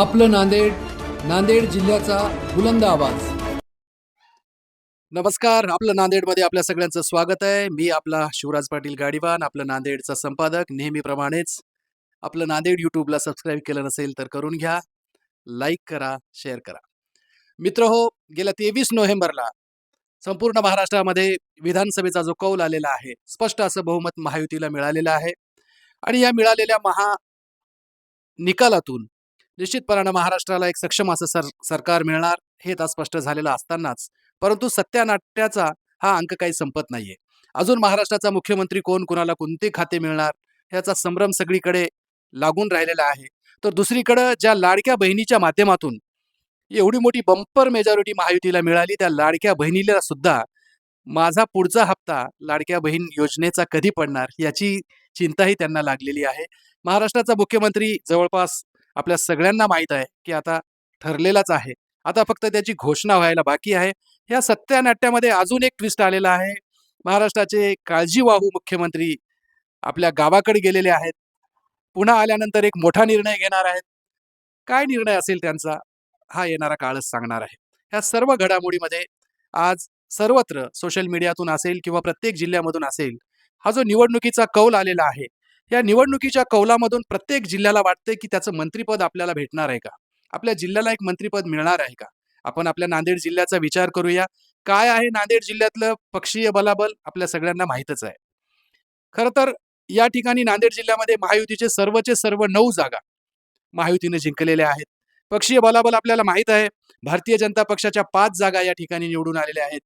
आपलं नांदेड नांदेड जिल्ह्याचा बुलंद आवाज. नमस्कार आपलं नांदेडमध्ये आपल्या सगळ्यांचं स्वागत आहे. मी आपला शिवराज पाटील गाडीवान आपलं नांदेडचा संपादक. नेहमीप्रमाणेच आपलं नांदेड यूट्यूबला सबस्क्राईब केलं नसेल तर करून घ्या. लाईक करा शेअर करा. मित्र हो गेल्या तेवीस नोव्हेंबरला संपूर्ण महाराष्ट्रामध्ये विधानसभेचा जो कौल आलेला आहे स्पष्ट असं बहुमत महायुतीला मिळालेलं आहे. आणि या मिळालेल्या महा निकालातून निश्चितपणानं महाराष्ट्राला एक सक्षम असं सर सरकार मिळणार हे आता स्पष्ट झालेलं असतानाच. परंतु सत्यानाट्याचा हा अंक काही संपत नाहीये. अजून महाराष्ट्राचा मुख्यमंत्री कोण कुणाला कोणते खाते मिळणार ह्याचा संभ्रम सगळीकडे लागून राहिलेला आहे. तर दुसरीकडं ज्या लाडक्या बहिणीच्या माध्यमातून एवढी मोठी बंपर मेजॉरिटी महायुतीला मिळाली त्या लाडक्या बहिणीला सुद्धा माझा पुढचा हप्ता लाडक्या बहीण योजनेचा कधी पडणार याची चिंताही त्यांना लागलेली आहे. महाराष्ट्राचा मुख्यमंत्री जवळपास आपल्या सगळ्यांना माहीत आहे की आता ठरलेलाच आहे. आता फक्त त्याची घोषणा व्हायला बाकी आहे. या सत्यानाट्यामध्ये अजून एक ट्विस्ट आलेला आहे. महाराष्ट्राचे काळजीवाहू मुख्यमंत्री आपल्या गावाकडे गेलेले आहेत. पुन्हा आल्यानंतर एक मोठा निर्णय घेणार आहेत. काय निर्णय असेल त्यांचा? हा येणारा काळच सांगणार आहे. ह्या सर्व घडामोडीमध्ये आज सर्वत्र सोशल मीडियातून असेल किंवा प्रत्येक जिल्ह्यामधून असेल हा जो निवडणुकीचा कौल आलेला आहे या निवडणुकीच्या कौलामधून प्रत्येक जिल्ह्याला वाटतंय की त्याचं मंत्रीपद आपल्याला भेटणार आहे का? आपल्या जिल्ह्याला एक मंत्रीपद मिळणार आहे का? आपण आपल्या नांदेड जिल्ह्याचा विचार करूया. काय आहे नांदेड जिल्ह्यातलं पक्षीय बलाबल आपल्या सगळ्यांना माहीतच आहे. खरं तर या ठिकाणी नांदेड जिल्ह्यामध्ये महायुतीचे सर्वचे सर्व नऊ जागा महायुतीने जिंकलेल्या आहेत. पक्षीय बलाबल आपल्याला माहीत आहे. भारतीय जनता पक्षाच्या पाच जागा या ठिकाणी निवडून आलेल्या आहेत.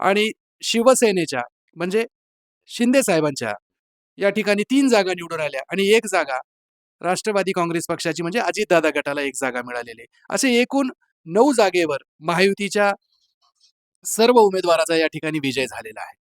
आणि शिवसेनेच्या म्हणजे शिंदे साहेबांच्या या ठिकाणी तीन जागा निवडून आल्या आणि एक जागा राष्ट्रवादी काँग्रेस पक्षाची म्हणजे अजितदादा गटाला एक जागा मिळालेली असे एकूण नऊ जागेवर महायुतीच्या सर्व उमेदवाराचा या ठिकाणी विजय झालेला आहे.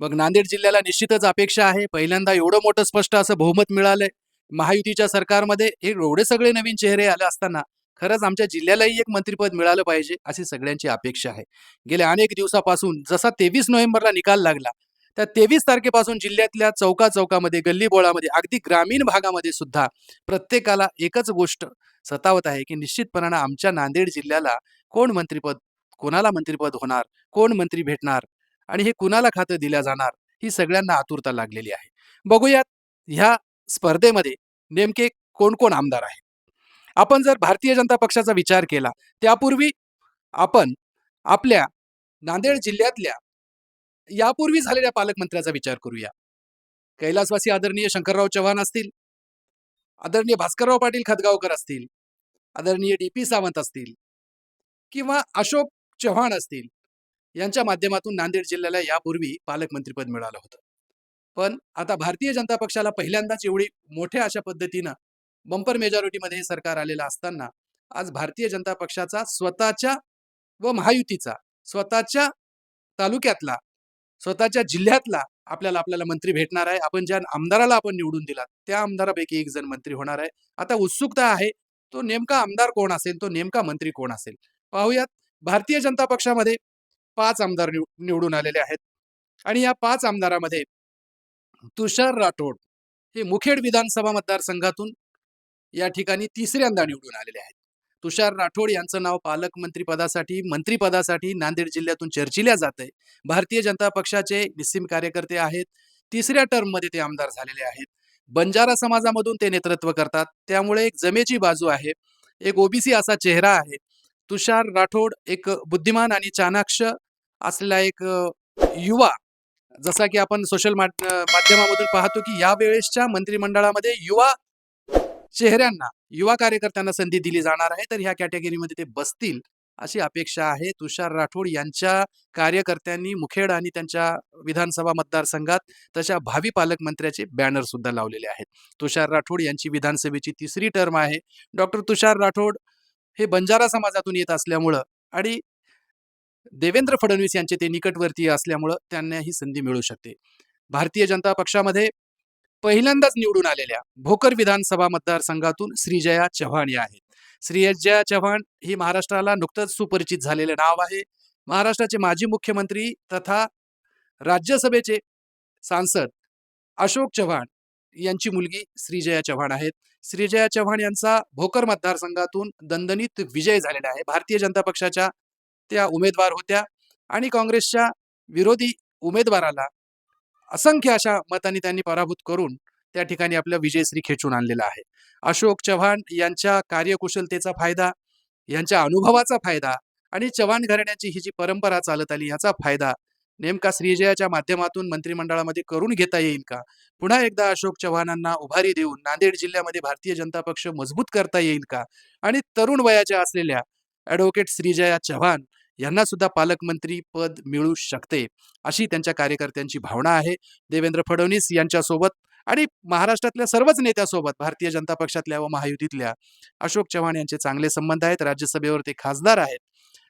मग नांदेड जिल्ह्याला निश्चितच अपेक्षा आहे. पहिल्यांदा एवढं मोठं स्पष्ट असं बहुमत मिळालंय. महायुतीच्या सरकारमध्ये हे एवढे सगळे नवीन चेहरे आले असताना खरंच आमच्या जिल्ह्यालाही एक मंत्रिपद मिळालं पाहिजे अशी सगळ्यांची अपेक्षा आहे. गेल्या अनेक दिवसापासून जसा तेवीस नोव्हेंबरला निकाल लागला त्या तेवीस तारखेपासून जिल्ह्यातल्या चौका चौकामध्ये गल्ली बोळामध्ये अगदी ग्रामीण भागामध्ये सुद्धा प्रत्येकाला एकच गोष्ट सतावत आहे की निश्चितपणानं आमच्या नांदेड जिल्ह्याला कोण मंत्रिपद कोणाला मंत्रिपद होणार कोण मंत्री भेटणार आणि हे कुणाला खातं दिल्या जाणार ही सगळ्यांना आतुरता लागलेली आहे. बघूयात ह्या स्पर्धेमध्ये नेमके कोण कोण आमदार आहे आपण जर भारतीय जनता पक्षाचा विचार केला त्यापूर्वी आपण आपल्या नांदेड जिल्ह्यातल्या यापूर्वी झालेल्या पालकमंत्र्याचा विचार करूया. कैलासवासी आदरणीय शंकरराव चव्हाण असतील आदरणीय भास्करराव पाटील खतगावकर असतील आदरणीय डी पी सावंत असतील किंवा अशोक चव्हाण असतील यांच्या माध्यमातून नांदेड जिल्ह्याला यापूर्वी पालकमंत्रीपद मिळालं होतं. पण आता भारतीय जनता पक्षाला पहिल्यांदाच एवढी मोठ्या अशा पद्धतीनं बंपर मेजॉरिटीमध्ये हे सरकार आलेलं असताना आज भारतीय जनता पक्षाचा स्वतःच्या व महायुतीचा स्वतःच्या तालुक्यातला स्वतःच्या जिल्ह्यातला आपल्याला आपल्याला मंत्री भेटणार आहे. आपण ज्या आमदाराला आपण निवडून दिला त्या आमदारापैकी एक जण मंत्री होणार आहे. आता उत्सुकता आहे तो नेमका आमदार कोण असेल तो नेमका मंत्री कोण असेल? पाहूयात. भारतीय जनता पक्षामध्ये पाच आमदार निवडून आलेले आहेत. आणि या पाच आमदारामध्ये तुषार राठोड हे मुखेड विधानसभा मतदारसंघातून या ठिकाणी तिसऱ्यांदा निवडून आलेले आहेत. तुषार राठोड यांचं नाव पालकमंत्रीपदासाठी मंत्रीपदासाठी नांदेड जिल्ह्यातून चर्चिल्या जात आहे भारतीय जनता पक्षाचे निस्सीम कार्यकर्ते आहेत. तिसऱ्या टर्ममध्ये ते आमदार झालेले आहेत. बंजारा समाजामधून ते नेतृत्व करतात. त्यामुळे एक जमेची बाजू आहे. एक ओबीसी असा चेहरा आहे. तुषार राठोड एक बुद्धिमान आणि चाणाक्ष असलेला एक युवा. जसा की आपण सोशल माध्यमामधून पाहतो की या वेळेसच्या मंत्रिमंडळामध्ये युवा चेहऱ्यांना युवा कार्यकर्त्यांना संधी दिली जाणार आहे तर ह्या कॅटेगरीमध्ये ते बसतील अशी अपेक्षा आहे. तुषार राठोड यांच्या कार्यकर्त्यांनी मुखेड आणि त्यांच्या विधानसभा मतदारसंघात तशा भावी पालकमंत्र्याचे बॅनर सुद्धा लावलेले आहेत. तुषार राठोड यांची विधानसभेची तिसरी टर्म आहे. डॉक्टर तुषार राठोड हे बंजारा समाजातून येत असल्यामुळं आणि देवेंद्र फडणवीस यांचे ते निकटवर्तीय असल्यामुळं त्यांना ही संधी मिळू शकते. भारतीय जनता पक्षामध्ये पहिल्यांदाच निवडून आलेल्या भोकर विधानसभा मतदारसंघातून श्रीजया चव्हाण या आहेत. श्रीजया चव्हाण ही महाराष्ट्राला नुकतंच सुपरिचित झालेले नाव आहे. महाराष्ट्राचे माजी मुख्यमंत्री तथा राज्यसभेचे सांसद अशोक चव्हाण यांची मुलगी श्रीजया चव्हाण आहेत. श्रीजया चव्हाण यांचा भोकर मतदारसंघातून दणदणीत विजय झालेला आहे. भारतीय जनता पक्षाच्या त्या उमेदवार होत्या आणि काँग्रेसच्या विरोधी उमेदवाराला असंख्य अशा मतांनी त्यांनी पराभूत करून त्या ठिकाणी आपला विजयश्री खेचून आणलेला आहे. अशोक चव्हाण यांच्या कार्यकुशलतेचा फायदा यांच्या अनुभवाचा फायदा आणि चव्हाण घराण्याची ही जी परंपरा चालत आली याचा फायदा नेमका श्रीजयाच्या माध्यमातून मंत्रिमंडळामध्ये करून घेता येईल का? पुन्हा एकदा अशोक चव्हाणांना उभारी देऊन नांदेड जिल्ह्यामध्ये भारतीय जनता पक्ष मजबूत करता येईल का? आणि तरुण वयाच्या असलेल्या ॲडव्होकेट श्रीजया चव्हाण यांना सुद्धा पालकमंत्री पद मिळू शकते अशी त्यांच्या कार्यकर्त्यांची भावना आहे. देवेंद्र फडणवीस यांच्यासोबत आणि महाराष्ट्रातल्या सर्वच नेत्यासोबत भारतीय जनता पक्षातल्या व महायुतीतल्या अशोक चव्हाण यांचे चांगले संबंध आहेत राज्यसभेवर ते खासदार आहेत.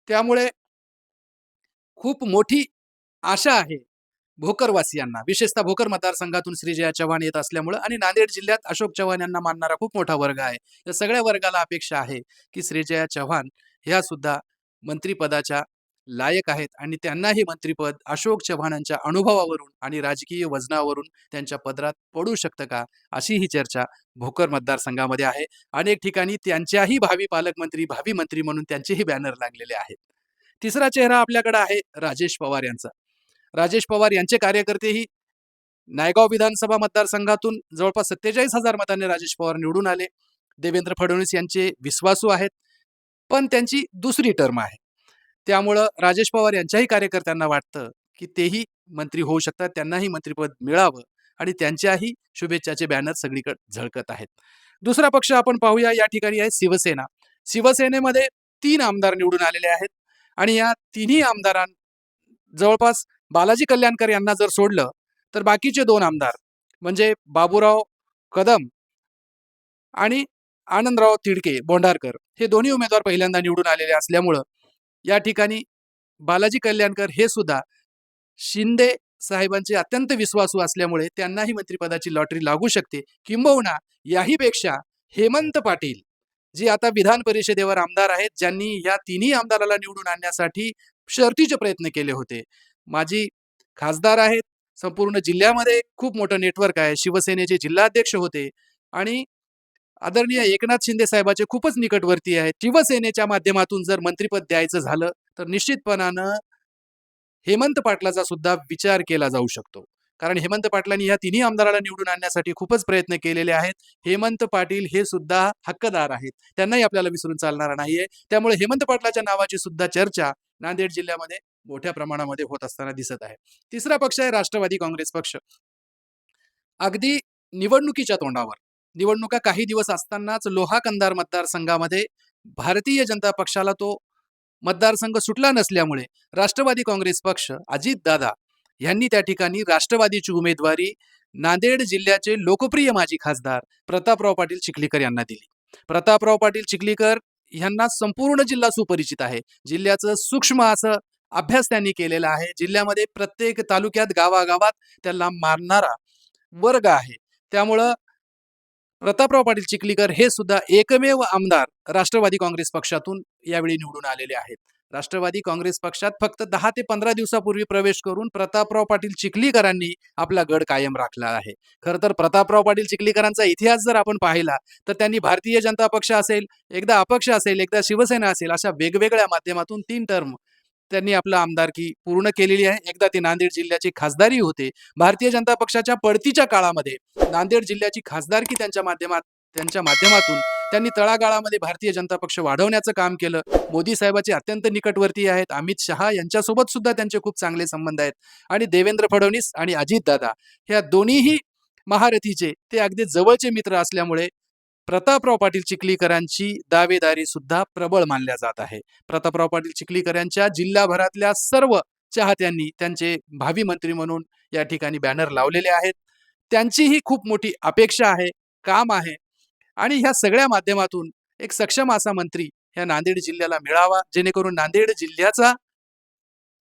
त्यामुळे खूप मोठी आशा आहे भोकरवासियांना. विशेषतः भोकर मतदारसंघातून श्रीजया चव्हाण येत असल्यामुळं आणि नांदेड जिल्ह्यात अशोक चव्हाण यांना मानणारा खूप मोठा वर्ग आहे. या सगळ्या वर्गाला अपेक्षा आहे की श्रीजया चव्हाण ह्या सुद्धा मंत्रीपदाच्या लायक आहेत आणि त्यांनाही मंत्रीपद अशोक चव्हाणांच्या अनुभवावरून आणि राजकीय वजनावरून त्यांच्या पदरात पडू शकतं का अशी ही चर्चा भोकर मतदारसंघामध्ये आहे. अनेक ठिकाणी त्यांच्याही भावी पालकमंत्री भावी मंत्री म्हणून त्यांचेही बॅनर लागलेले आहेत. तिसरा चेहरा आपल्याकडे आहे राजेश पवार यांचा. राजेश पवार यांचे कार्यकर्तेही नायगाव विधानसभा मतदारसंघातून जवळपास सत्तेचाळीस हजार मतांनी राजेश पवार निवडून आले. देवेंद्र फडणवीस यांचे विश्वासू आहेत. पण त्यांची दुसरी टर्म आहे. त्यामुळं राजेश पवार यांच्याही कार्यकर्त्यांना वाटतं की तेही मंत्री होऊ शकतात त्यांनाही मंत्रिपद मिळावं आणि त्यांच्याही शुभेच्छाचे बॅनर सगळीकडे झळकत आहेत. दुसरा पक्ष आपण पाहूया या ठिकाणी आहे शिवसेना. शिवसेनेमध्ये तीन आमदार निवडून आलेले आहेत आणि या तिन्ही आमदारां जवळपास बालाजी कल्याणकर यांना जर सोडलं तर बाकीचे दोन आमदार म्हणजे बाबूराव कदम आणि आनंदराव तिडके बोंडारकर हे दोन्ही उमेदवार पहिल्यांदा निवडून आलेले असल्यामुळं या ठिकाणी बालाजी कल्याणकर हे सुद्धा शिंदे साहेबांचे अत्यंत विश्वासू असल्यामुळे त्यांनाही मंत्रिपदाची लॉटरी लागू शकते. किंबहुना याहीपेक्षा हेमंत पाटील जे आता विधान परिषदेवर आमदार आहेत ज्यांनी या तिन्ही आमदाराला निवडून आणण्यासाठी शर्तीचे प्रयत्न केले होते. माझी खासदार आहेत संपूर्ण जिल्ह्यामध्ये खूप मोठं नेटवर्क आहे. शिवसेनेचे जिल्हाध्यक्ष होते आणि आदरणीय एकनाथ शिंदे साहेबाचे खूपच निकटवर्ती आहेत. शिवसेनेच्या माध्यमातून जर मंत्रीपद द्यायचं झालं तर निश्चितपणानं हेमंत पाटलाचा सुद्धा विचार केला जाऊ शकतो. कारण हेमंत पाटलांनी या तिन्ही आमदाराला निवडून आणण्यासाठी खूपच प्रयत्न केलेले आहेत. हेमंत पाटील हे सुद्धा हक्कदार आहेत. त्यांनाही आपल्याला विसरून चालणार नाहीये. त्यामुळे हेमंत पाटलाच्या नावाची सुद्धा चर्चा नांदेड जिल्ह्यामध्ये मोठ्या प्रमाणामध्ये होत असताना दिसत आहे. तिसरा पक्ष आहे राष्ट्रवादी काँग्रेस पक्ष. अगदी निवडणुकीच्या तोंडावर. निवडणुका काही दिवस असतानाच लोहा कंदार मतदारसंघामध्ये भारतीय जनता पक्षाला तो मतदारसंघ सुटला नसल्यामुळे राष्ट्रवादी काँग्रेस पक्ष अजितदादा यांनी त्या ठिकाणी राष्ट्रवादीची उमेदवारी नांदेड जिल्ह्याचे लोकप्रिय माजी खासदार प्रतापराव पाटील चिखलीकर यांना दिली. प्रतापराव पाटील चिखलीकर यांना संपूर्ण जिल्हा सुपरिचित आहे. जिल्ह्याचं सूक्ष्म असं अभ्यास त्यांनी केलेला आहे. जिल्ह्यामध्ये प्रत्येक तालुक्यात गावागावात त्याला मारणारा वर्ग आहे. त्यामुळं प्रतापराव पाटील चिखलीकर हे सुद्धा एकमेव आमदार राष्ट्रवादी काँग्रेस पक्षातून यावेळी निवडून आलेले आहेत. राष्ट्रवादी काँग्रेस पक्षात फक्त दहा ते पंधरा दिवसापूर्वी प्रवेश करून प्रतापराव पाटील चिखलीकरांनी आपला गड कायम राखला आहे. खरं तर प्रतापराव पाटील चिखलीकरांचा इतिहास जर आपण पाहिला तर त्यांनी भारतीय जनता पक्ष असेल एकदा अपक्ष असेल एकदा शिवसेना असेल अशा वेगवेगळ्या माध्यमातून तीन टर्म त्यांनी आपलं आमदारकी पूर्ण केलेली आहे. एकदा ते नांदेड जिल्ह्याचे खासदारी होते. भारतीय जनता पक्षाच्या पडतीच्या काळामध्ये नांदेड जिल्ह्याची खासदारकी त्यांच्या माध्यमात त्यांच्या माध्यमातून त्यांनी तळागाळामध्ये भारतीय जनता पक्ष वाढवण्याचं काम केलं. मोदी साहेबाचे अत्यंत निकटवर्ती आहेत. अमित शहा यांच्यासोबत सुद्धा त्यांचे खूप चांगले संबंध आहेत. आणि देवेंद्र फडणवीस आणि अजितदादा ह्या दोन्हीही महारथीचे ते अगदी जवळचे मित्र असल्यामुळे प्रतापराव पाटील चिखलीकरांची दावेदारी सुद्धा प्रबळ मानल्या जात आहे. प्रतापराव पाटील चिखलीकर यांच्या जिल्हाभरातल्या सर्व चाहत्यांनी त्यांचे भावी मंत्री म्हणून या ठिकाणी बॅनर लावलेले आहेत. त्यांचीही खूप मोठी अपेक्षा आहे काम आहे. आणि ह्या सगळ्या माध्यमातून एक सक्षम असा मंत्री ह्या नांदेड जिल्ह्याला मिळावा जेणेकरून नांदेड जिल्ह्याचा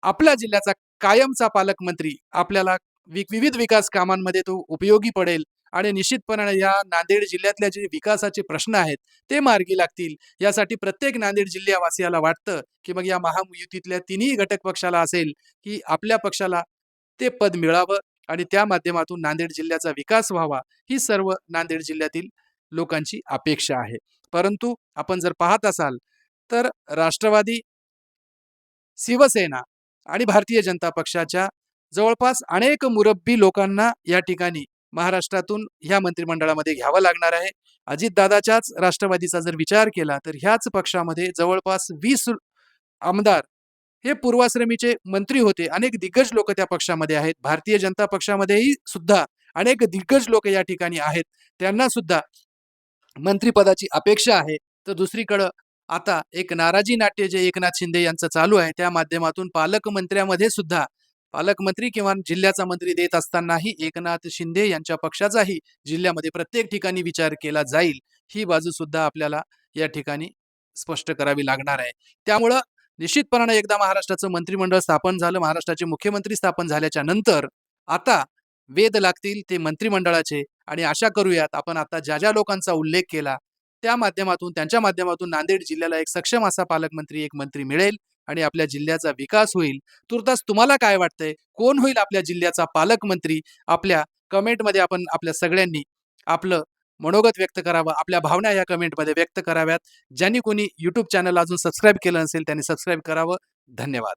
आपल्या जिल्ह्याचा कायमचा पालकमंत्री आपल्याला वि- विविध विकास कामांमध्ये तो उपयोगी पडेल. आणि निश्चितपणाने या नांदेड जिल्ह्यातल्या जे विकासाचे प्रश्न आहेत ते मार्गी लागतील. यासाठी प्रत्येक नांदेड जिल्ह्यावासियाला वाटतं की मग या महायुतीतल्या तिन्ही घटक पक्षाला असेल की आपल्या पक्षाला ते पद मिळावं आणि त्या माध्यमातून नांदेड जिल्ह्याचा विकास व्हावा ही सर्व नांदेड जिल्ह्यातील लोकांची अपेक्षा आहे. परंतु आपण जर पाहत असाल तर राष्ट्रवादी शिवसेना आणि भारतीय जनता पक्षाच्या जवळपास अनेक मुरब्बी लोकांना या ठिकाणी महाराष्ट्रातून ह्या मंत्रिमंडळामध्ये घ्यावं लागणार आहे. अजितदादाच्याच राष्ट्रवादीचा जर विचार केला तर ह्याच पक्षामध्ये जवळपास वीस आमदार हे पूर्वाश्रमीचे मंत्री होते. अनेक दिग्गज लोक त्या पक्षामध्ये आहेत. भारतीय जनता पक्षामध्येही सुद्धा अनेक दिग्गज लोक या ठिकाणी आहेत. त्यांना सुद्धा मंत्रिपदाची अपेक्षा आहे. तर दुसरीकडं आता एक नाराजी नाट्य जे एकनाथ शिंदे यांचं चालू आहे त्या माध्यमातून पालकमंत्र्यामध्ये सुद्धा पालकमंत्री किंवा जिल्ह्याचा मंत्री देत असतानाही एकनाथ शिंदे यांच्या पक्षाचाही जिल्ह्यामध्ये प्रत्येक ठिकाणी विचार केला जाईल ही बाजू सुद्धा आपल्याला या ठिकाणी स्पष्ट करावी लागणार आहे. त्यामुळं निश्चितपणाने एकदा महाराष्ट्राचं मंत्रिमंडळ स्थापन झालं महाराष्ट्राचे मुख्यमंत्री स्थापन झाल्याच्यानंतर आता वेद लागतील ते मंत्रिमंडळाचे आणि आशा करूयात आपण आता ज्या ज्या लोकांचा उल्लेख केला त्या माध्यमातून त्यांच्या माध्यमातून नांदेड जिल्ह्याला एक सक्षम असा पालकमंत्री एक मंत्री मिळेल. आणि आपल्या जिल्ह्याचा विकास होईल. तुर्तास तुम्हाला काय वाटतंय? कोण होईल आपल्या जिल्ह्याचा पालकमंत्री? आपल्या कमेंटमध्ये आपण आपल्या सगळ्यांनी आपलं मनोगत व्यक्त करावं. आपल्या भावना या कमेंटमध्ये व्यक्त कराव्यात. ज्यांनी कोणी युट्यूब चॅनल अजून सबस्क्राईब केलं नसेल त्यांनी सबस्क्राईब करावं. धन्यवाद.